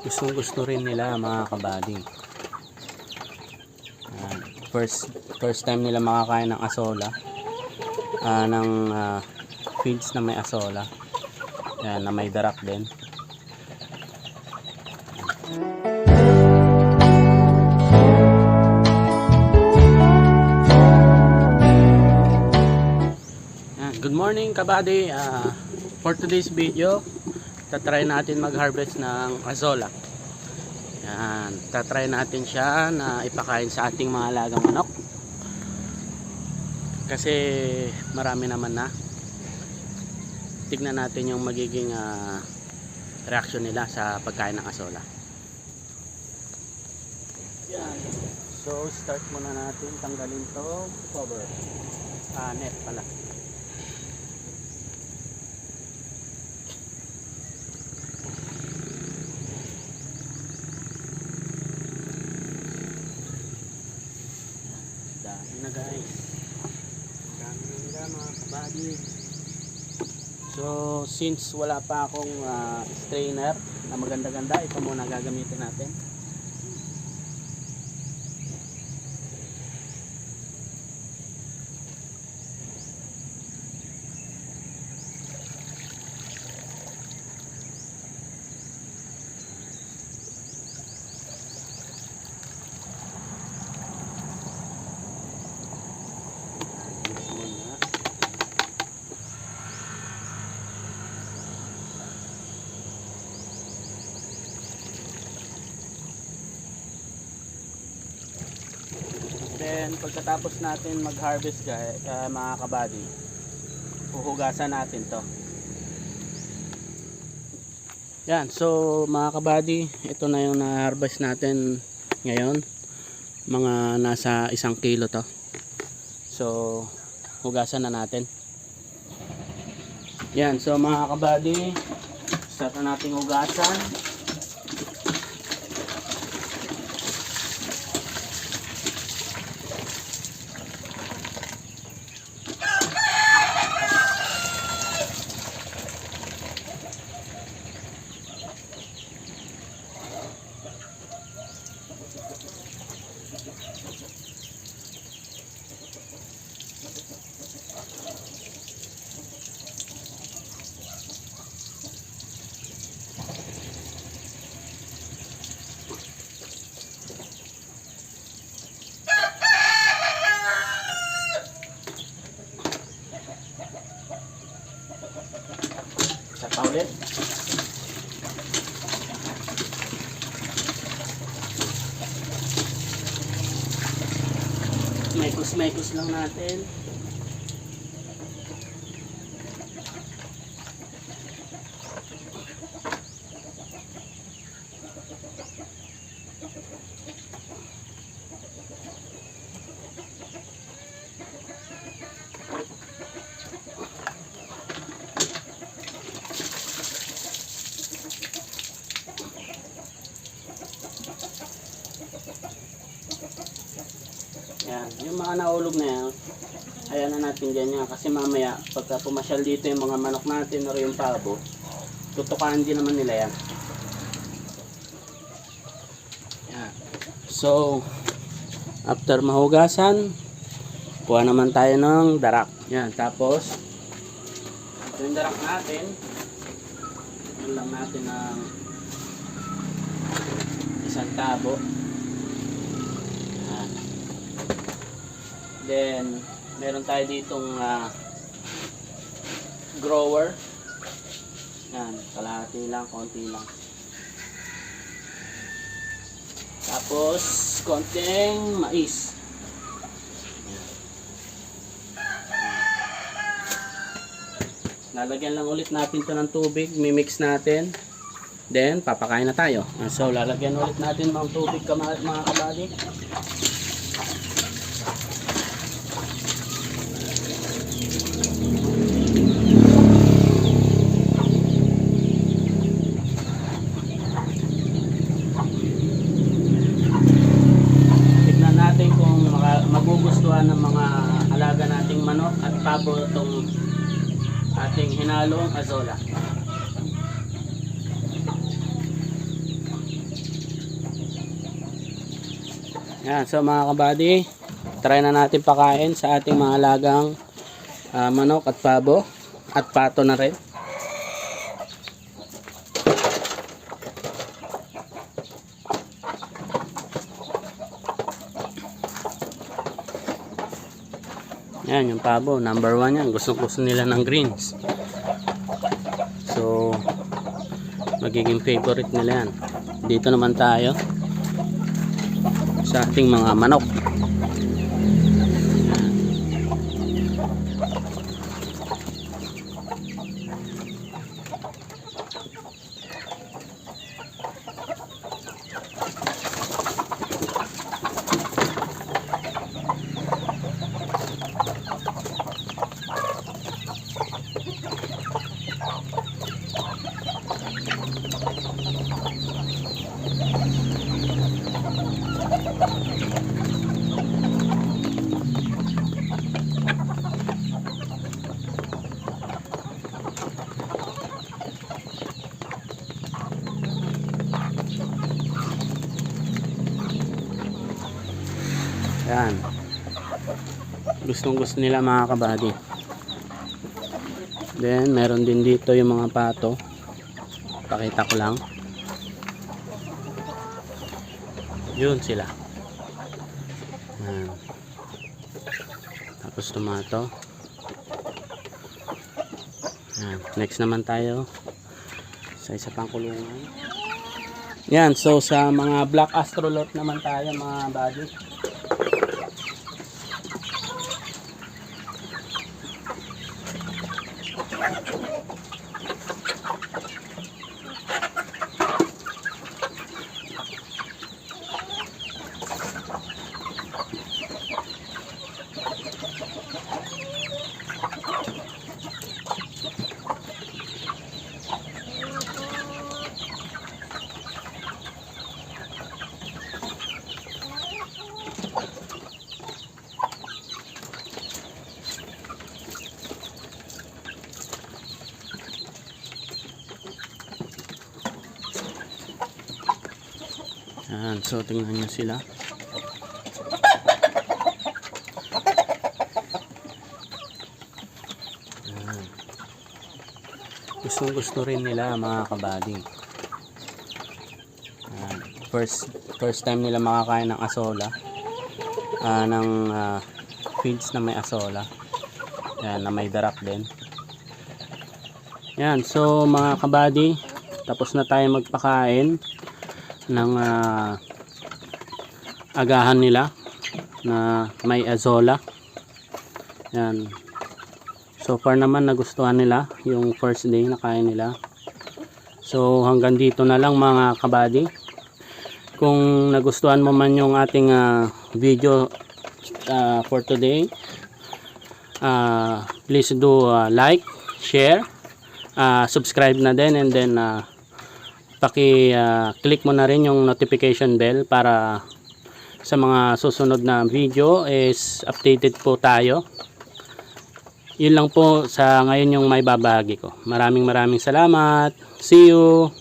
gustong gusto rin nila mga kabady. Ayan. first first time nila makakain ng asola. ah, ng ah, feeds na may asola. Ayan, na may darak din. Ayan, Good morning kabady. Ah, for today's video, tatry natin mag-harvest ng azola. Yan, tatry natin siya na ipakain sa ating mga alagang manok. Kasi marami naman na. Tignan natin yung magiging ah, reaction nila sa pagkain ng asola. Yan. So, start muna natin tanggalin to cover. Ah, net pala. Dami na guys. Dami na nila mga kabady. So since wala pa akong ah, strainer na maganda-ganda, ito muna gagamitin natin. Then pagkatapos natin mag-harvest guys, uh, mga kabady, huhugasan natin 'to. Yan, so mga kabady, ito na yung na-harvest natin ngayon. Mga nasa isang kilo to. So, hugasan na natin. Yan, so mga kabady, start na nating hugasan. Mekos-mekos lang natin. Yan, yung mga naulog na yan, ayan na natin dyan yan. Kasi mamaya, pagka pumasyal dito yung mga manok natin o yung pabo, tutukan din naman nila yan. Yan. So, after mahugasan, kuha naman tayo ng darak. Yan, tapos, ito yung darak natin. Yan lang natin ng isang tabo. Then, meron tayo ditong ah, grower. Yan, kalahati lang, konti lang. Tapos, konting mais. Yan. Lalagyan lang ulit natin to ng tubig, mimix natin. Then, papakain na tayo. Ah, So, lalagyan ulit natin ng tubig mga kabady. ating hinalong azola. Yan so mga kabady try na natin pakain sa ating mga lagang uh, manok at pabo at pato na rin. Yan, yung pabo, number one yan. Gusto gusto nila ng greens. So, magiging favorite nila yan. Dito naman tayo sa ating mga manok. Yan. Gustong gusto nila mga kabady. Then, meron din dito yung mga pato. Pakita ko lang. Yun sila. Yan. Tapos tomato. Yan. Next naman tayo sa isa pang kulungan. Yan, so sa mga black astrolot naman tayo mga buddy. Yan, so tingnan nyo sila. Yan. Gustong gusto rin nila mga kabading. Yan. First, first time nila makakain ng asola. Ah, ng ah, feeds na may asola. Yan, na may darak din. Yan, so mga kabady, tapos na tayo magpakain ng ah, agahan nila na may azola. Yan. So far naman nagustuhan nila yung first day na kain nila. So hanggang dito na lang mga kabady. Kung nagustuhan mo man yung ating ah, video ah, for today, ah, please do ah, like, share, ah, subscribe na din and then ah, paki-click mo na rin yung notification bell para sa mga susunod na video is updated po tayo. Yun lang po sa ngayon yung may babahagi ko. Maraming maraming salamat. See you!